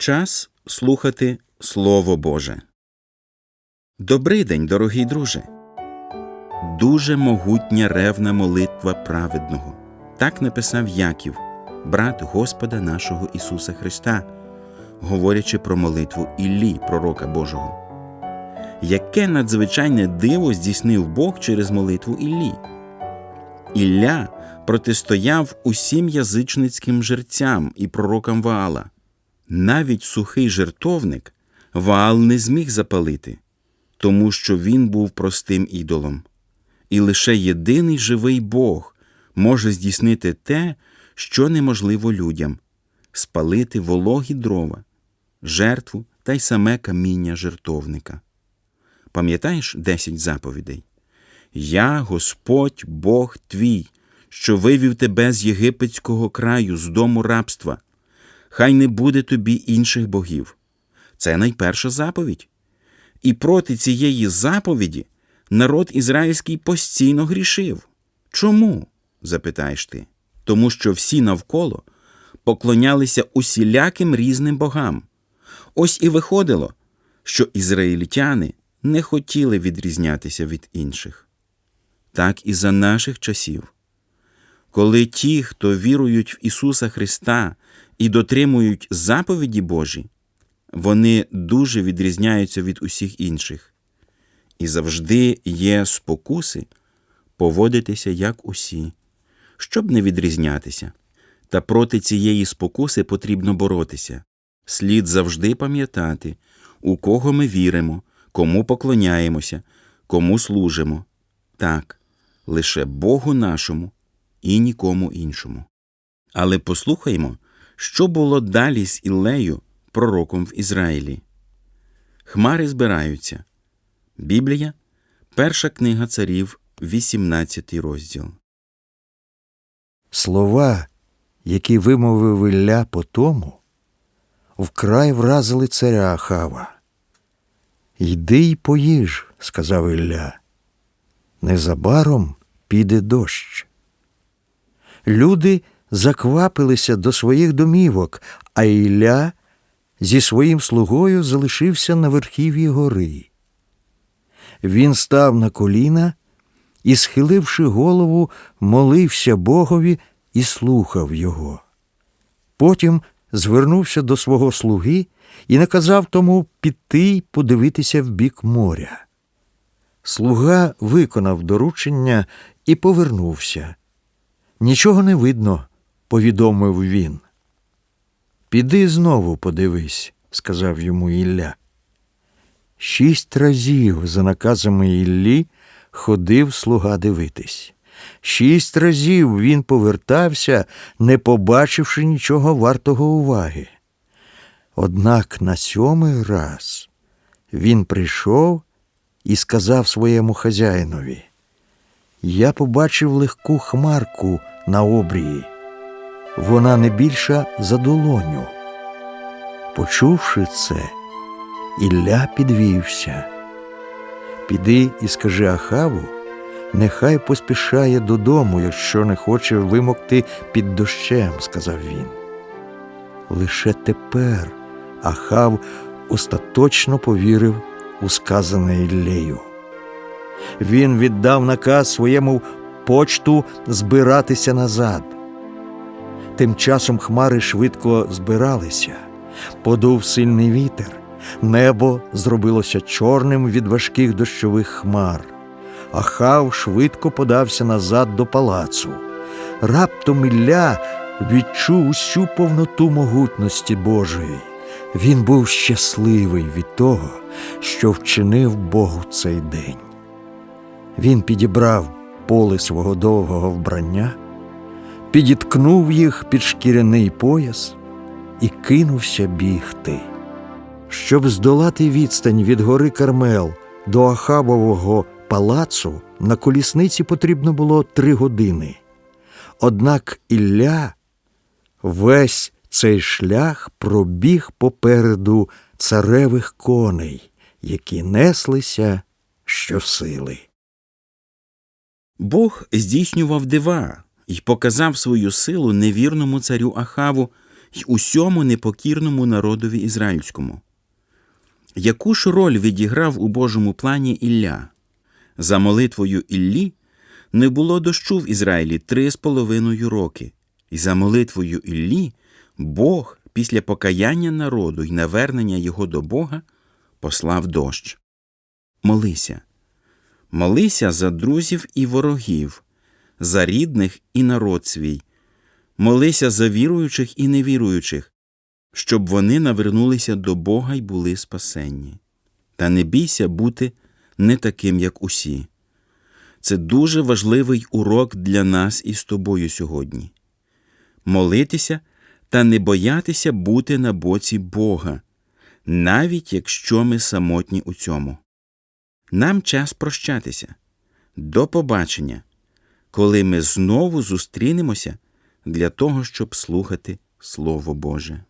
Час слухати Слово Боже. Добрий день, дорогий друже. Дуже могутня ревна молитва праведного. Так написав Яків, брат Господа нашого Ісуса Христа, говорячи про молитву Іллі, пророка Божого. Яке надзвичайне диво здійснив Бог через молитву Іллі. Ілля протистояв усім язичницьким жерцям і пророкам Ваала. Навіть сухий жертовник Ваал не зміг запалити, тому що він був простим ідолом. І лише єдиний живий Бог може здійснити те, що неможливо людям спалити вологі дрова, жертву та й саме каміння жертовника. Пам'ятаєш десять заповідей? Я, Господь Бог твій, що вивів тебе з єгипетського краю, з дому рабства. Хай не буде тобі інших богів. Це найперша заповідь. І проти цієї заповіді народ ізраїльський постійно грішив. Чому? запитаєш ти. Тому що всі навколо поклонялися усіляким різним богам. Ось і виходило, що ізраїльтяни не хотіли відрізнятися від інших. Так і за наших часів. Коли ті, хто вірують в Ісуса Христа і дотримують заповіді Божі, вони дуже відрізняються від усіх інших, і завжди є спокуси поводитися як усі, щоб не відрізнятися. Та проти цієї спокуси потрібно боротися. Слід завжди пам'ятати, у кого ми віримо, кому поклоняємося, кому служимо. Так, лише Богу нашому і нікому іншому. Але послухаймо, що було далі з Іллею, пророком в Ізраїлі. Хмари збираються. Біблія, перша книга царів, 18 розділ. Слова, які вимовив Ілля по тому, вкрай вразили царя Ахава. Йди й поїж, сказав Ілля. Незабаром піде дощ. Люди заквапилися до своїх домівок, а Ілля зі своїм слугою залишився на верхів'ї гори. Він став на коліна і, схиливши голову, молився Богові і слухав його. Потім звернувся до свого слуги і наказав тому піти й подивитися в бік моря. Слуга виконав доручення і повернувся. Нічого не видно, повідомив він. Піди знову подивись, сказав йому Ілля. Шість разів за наказами Іллі ходив слуга дивитись. Шість разів він повертався, не побачивши нічого вартого уваги. Однак на сьомий раз він прийшов і сказав своєму хазяїнові Я побачив легку хмарку на обрії. Вона не більша за долоню. Почувши це, Ілля підвівся. Піди і скажи Ахаву, нехай поспішає додому, якщо не хоче вимокти під дощем, сказав він. Лише тепер Ахав остаточно повірив у сказане Іллею. Він віддав наказ своєму почту збиратися назад. Тим часом хмари швидко збиралися, подув сильний вітер, небо зробилося чорним від важких дощових хмар. Ахав швидко подався назад до палацу. Раптом Ілля відчув усю повноту могутності Божої. Він був щасливий від того, що вчинив Богу цей день. Він підібрав поле свого довгого вбрання, підіткнув їх під шкіряний пояс і кинувся бігти. Щоб здолати відстань від гори Кармел до Ахабового палацу, на колісниці потрібно було три години. Однак Ілля весь цей шлях пробіг попереду царевих коней, які неслися щосили. Бог здійснював дива і показав свою силу невірному царю Ахаву й усьому непокірному народові ізраїльському. Яку ж роль відіграв у Божому плані Ілля? За молитвою Іллі не було дощу в Ізраїлі три з половиною роки, і за молитвою Іллі Бог після покаяння народу й навернення його до Бога послав дощ. Молися. Молися за друзів і ворогів, за рідних і народ свій. Молися за віруючих і невіруючих, щоб вони навернулися до Бога й були спасенні. Та не бійся бути не таким, як усі. Це дуже важливий урок для нас із тобою сьогодні. Молитися та не боятися бути на боці Бога, навіть якщо ми самотні у цьому. Нам час прощатися. До побачення, коли ми знову зустрінемося для того, щоб слухати Слово Боже.